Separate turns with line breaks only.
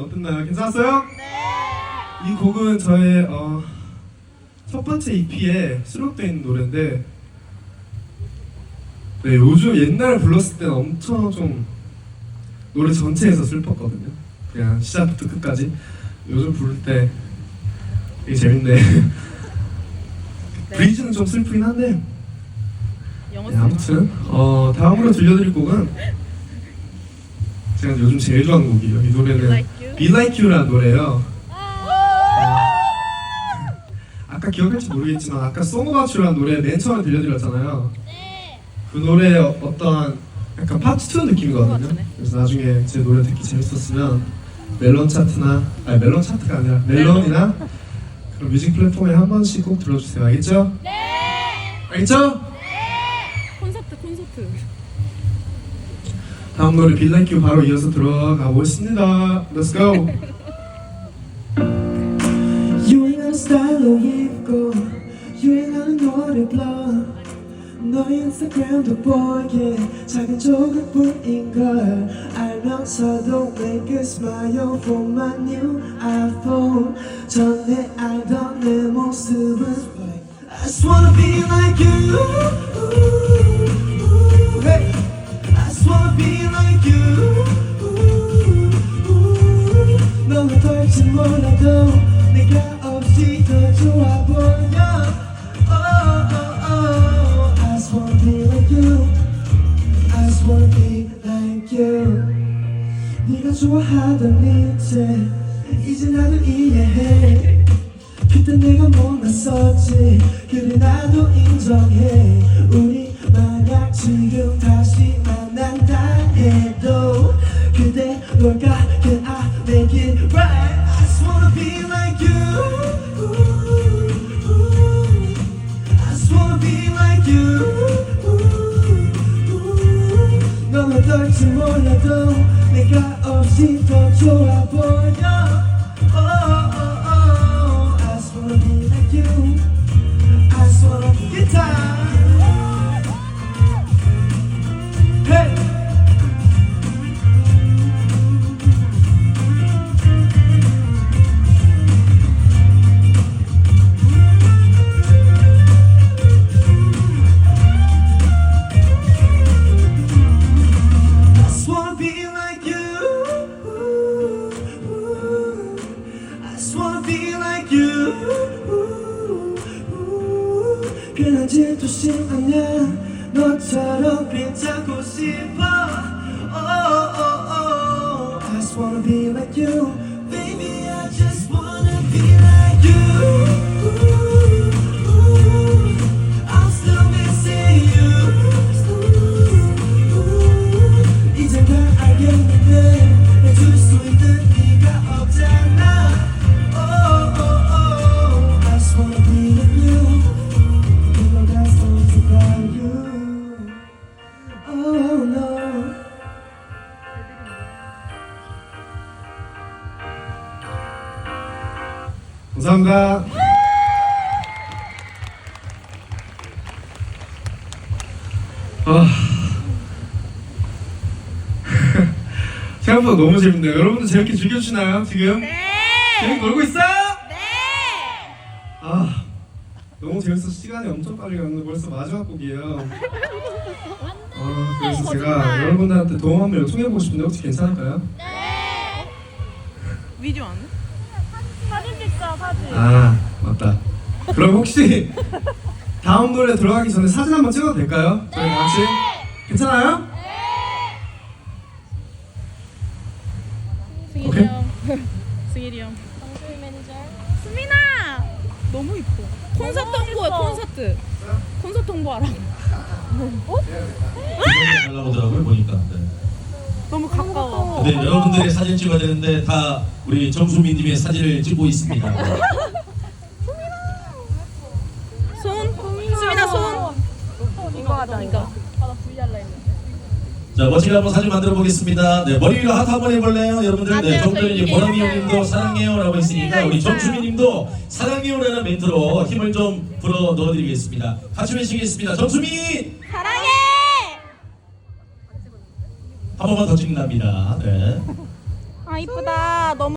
어땠나요? 괜찮았어요? 네. 이 곡은 저의 어, 첫 번째 EP에 수록되어 있는 노래인데 네, 요즘 옛날에 불렀을 때는 엄청 좀 노래 전체에서 슬펐거든요. 그냥 시작부터 끝까지. 요즘 부를 때 되게 재밌네. 브리즈는 좀 슬프긴 한데 네, 아무튼 어, 다음으로 들려드릴 곡은 제가 요즘 제일 좋아하는 곡이에요. 이 노래는? Be Like You라는 노래예요. 아까 기억할지 모르겠지만 아까 Song About You라는 노래 맨 처음에 들려드렸잖아요. 그 노래의 어- 어떤 약간 파트 2 느낌이거든요. 그래서 나중에 제 노래 듣기 재밌었으면 멜론 차트나 아니 멜론 차트가 아니라 멜론이나 그런 뮤직 플랫폼에 한 번씩 꼭 들어주세요. 알겠죠? 네. 알겠죠?
콘서트 콘서트
다음 노래 You 바로 이어서 들어가 보겠습니다. Let's go.
유행하는 스타일로 입고 유행하는 노래 불러 너의 인스타그램도 보이게 작은 조각뿐인 걸 알면서도 make a smile for my new iPhone 전에 알던 내 모습은 I just wanna be like you 좋아 보여 oh, oh, oh. I just wanna be like you I just wanna be like you 네가 좋아하던 이제 이제 나도 이해해 그때 내가 못났었지 그래 나도 인정해 우리 만약 지금 다시 만난다 해도 그대 뭘까 Can I make it right I just wanna be like you 어떨지 몰라도 내가 없이 더 좋아 보여 oh, oh. 그냥 질투심 아냐 너처럼 괜찮고 싶어. Oh, oh, oh. I just wanna be like you.
감사합니다. 아. 생각보다 너무 재밌네요. 여러분들 재밌게 즐겨주시나요? 지금? 재밌게 놀고 있어요? 아, 너무 재밌어서 시간이 엄청 빨리 갔는데 벌써 마지막 곡이에요. 아, 그래서 제가 여러분들한테 도움 한번 요청해보고 싶은데 혹시 괜찮을까요?
안 해? 사진 찍자 사진
아 맞다. 그럼 혹시 다음 노래 들어가기 전에 사진 한번 찍어도 될까요? 저희 다 같이? 괜찮아요?
승일이.
오케이.
형. 승일이 형.
방송인 매니저.
수민아! 너무 이뻐. 콘서트 홍보해 콘서트. 콘서트 홍보하라
날라오더라고요 보니까. 네.
너무 가까워
근데 여러분들의 사진 찍어야 되는데 다 우리 정수민님의 사진을 찍고 있습니다.
손 수민아 손 이거 하자 이거
자 멋지게 한번 사진 만들어 보겠습니다. 네 머리 위로 하트 한번 해볼래요, 여러분들? 네 전에 이제
있어요.
형님도 사랑해요라고 했으니까 우리. 정수민님도 사랑해요라는 멘트로 힘을 좀 불어 넣어드리겠습니다. 같이 외치겠습니다. 정수민
사랑
한 번만 더 찍는답니다. 네.
아아 이쁘다. 너무